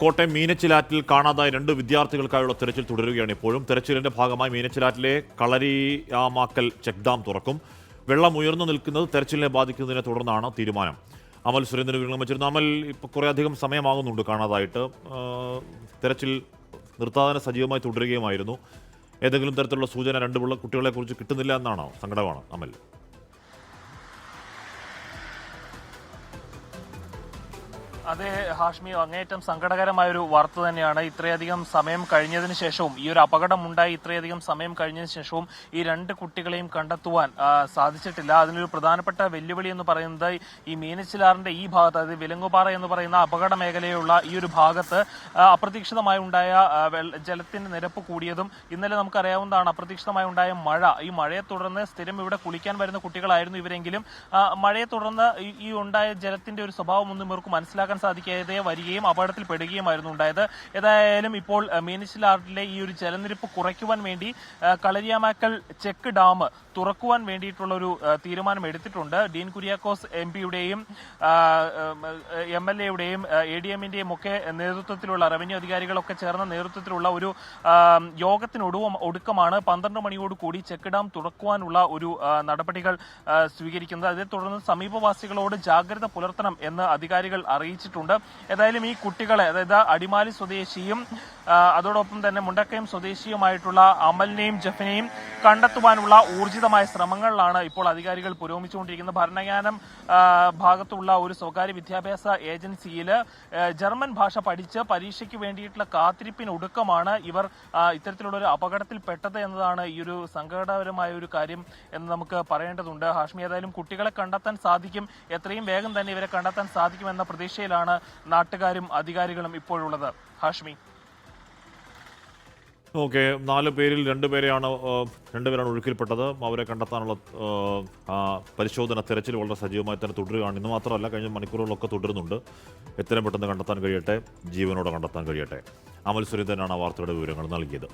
കോട്ടയം മീനച്ചിലാറ്റിൽ കാണാതായ രണ്ട് വിദ്യാർത്ഥികൾക്കായുള്ള തെരച്ചിൽ തുടരുകയാണ് ഇപ്പോഴും. തെരച്ചിലിന്റെ ഭാഗമായി മീനച്ചിലാറ്റിലെ കളരിയാമാക്കൽ ചെക്ക് ഡാം തുറക്കും. വെള്ളം ഉയർന്നു നിൽക്കുന്നത് തെരച്ചിലിനെ ബാധിക്കുന്നതിനെ തുടർന്നാണ് തീരുമാനം. അമൽ സുരേന്ദ്രൻ വിവരണം വെച്ചിരുന്നു അമൽ ഇപ്പോൾ കുറേ അധികം സമയമാകുന്നുണ്ട് കാണാതായിട്ട്. തെരച്ചിൽ നിർത്താതെ സജീവമായി തുടരുകയുമായിരുന്നു. ഏതെങ്കിലും തരത്തിലുള്ള സൂചന രണ്ട് കുട്ടികളെക്കുറിച്ച് കുട്ടികളെ കുറിച്ച് കിട്ടുന്നില്ല എന്നാണോ സങ്കടമാണ് അമൽ? അതെ ഹാഷ്മി അങ്ങേയറ്റം സങ്കടകരമായ ഒരു വാർത്ത തന്നെയാണ്. ഇത്രയധികം സമയം കഴിഞ്ഞതിന് ശേഷവും ഈ ഒരു അപകടം ഉണ്ടായി ഇത്രയധികം സമയം കഴിഞ്ഞതിന് ശേഷവും ഈ രണ്ട് കുട്ടികളെയും കണ്ടെത്തുവാൻ സാധിച്ചിട്ടില്ല. അതിനൊരു പ്രധാനപ്പെട്ട വെല്ലുവിളി എന്ന് പറയുന്നത് ഈ മീനച്ചിലാറിന്റെ ഈ ഭാഗത്ത് അതായത് വിലങ്ങുപാറ എന്ന് പറയുന്ന അപകട മേഖലയുള്ള ഈ ഒരു ഭാഗത്ത് അപ്രതീക്ഷിതമായി ഉണ്ടായ ജലത്തിന്റെ നിരപ്പ് കൂടിയതും ഇന്നലെ നമുക്കറിയാവുന്നതാണ് അപ്രതീക്ഷിതമായി ഉണ്ടായ മഴ. ഈ മഴയെ തുടർന്ന് സ്ഥിരം ഇവിടെ കുളിക്കാൻ വരുന്ന കുട്ടികളായിരുന്നു ഇവരെങ്കിലും. മഴയെ തുടർന്ന് ഈ ഉണ്ടായ ജലത്തിന്റെ ഒരു സ്വഭാവം ഒന്നും ഇവർക്ക് മനസ്സിലാക്കാൻ സാധിക്കാതെ വരികയും അപകടത്തിൽ പെടുകയുമായിരുന്നു ഉണ്ടായത്. ഏതായാലും ഇപ്പോൾ മീനച്ചിലാറിലെ ഈ ഒരു ജലനിരപ്പ് കുറയ്ക്കുവാൻ വേണ്ടി കളരിയാമാക്കൽ ചെക്ക് ഡാം തുറക്കുവാൻ വേണ്ടിയിട്ടുള്ള ഒരു തീരുമാനം എടുത്തിട്ടുണ്ട്. ഡീൻ കുര്യാക്കോസ് എം പിയുടെയും എം എൽ എയുടെയും എ ഡി എമ്മിന്റെയും ഒക്കെ നേതൃത്വത്തിലുള്ള റവന്യൂ അധികാരികളൊക്കെ ചേർന്ന നേതൃത്വത്തിലുള്ള ഒരു യോഗത്തിനൊടുവ ഒടുക്കമാണ് പന്ത്രണ്ട് മണിയോട് കൂടി ചെക്ക് ഡാം തുറക്കുവാനുള്ള ഒരു നടപടികൾ സ്വീകരിക്കുന്നത്. അതേ തുടർന്ന് സമീപവാസികളോട് ജാഗ്രത പുലർത്തണം എന്ന് അധികാരികൾ അറിയിച്ചിട്ടുണ്ട് ഏതായാലും ഈ കുട്ടികളെ അതായത് അടിമാലി സ്വദേശിയും അതോടൊപ്പം തന്നെ മുണ്ടക്കയം സ്വദേശിയുമായിട്ടുള്ള അമലിനെയും ജഫിനെയും കണ്ടെത്തുവാനുള്ള ഊർജിതമായ ശ്രമങ്ങളിലാണ് ഇപ്പോൾ അധികാരികൾ പുരോഗമിച്ചുകൊണ്ടിരിക്കുന്നത്. ഭരണജ്ഞാനം ആ, ഭാഗത്തുള്ള ഒരു സ്വകാര്യ വിദ്യാഭ്യാസ ഏജൻസിയിൽ ജർമ്മൻ ഭാഷ പഠിച്ച് പരീക്ഷയ്ക്ക് വേണ്ടിയിട്ടുള്ള കാത്തിരിപ്പിനൊടുക്കമാണ് ഇവർ ഇത്തരത്തിലുള്ള ഒരു അപകടത്തിൽ പെട്ടത് എന്നതാണ് ഈ ഒരു സങ്കടകരമായ ഒരു കാര്യം എന്ന് നമുക്ക് പറയേണ്ടതുണ്ട്. ഹാഷ്മി ഏതായാലും കുട്ടികളെ കണ്ടെത്താൻ സാധിക്കും. എത്രയും വേഗം തന്നെ ഇവരെ കണ്ടെത്താൻ സാധിക്കുമെന്ന പ്രതീക്ഷയിലാണ് നാട്ടുകാരും അധികാരികളും ഇപ്പോഴുള്ളത്. ഹാഷ്മി. ഓക്കെ നാല് പേരിൽ രണ്ടുപേരെയാണ് പേരെയാണ് രണ്ടുപേരാണ് ഒഴുക്കിൽപ്പെട്ടത്. അവരെ കണ്ടെത്താനുള്ള പരിശോധന തിരച്ചിൽ വളരെ സജീവമായി തന്നെ തുടരുകയാണ്. ഇന്ന് മാത്രമല്ല കഴിഞ്ഞ മണിക്കൂറുകളൊക്കെ തുടരുന്നുണ്ട്. എത്രയും പെട്ടെന്ന് കണ്ടെത്താൻ കഴിയട്ടെ ജീവനോടെ കണ്ടെത്താൻ കഴിയട്ടെ. അമൽ സുരേന്ദ്രനാണ് ആ വാർത്തയുടെ വിവരങ്ങൾ നൽകിയത്.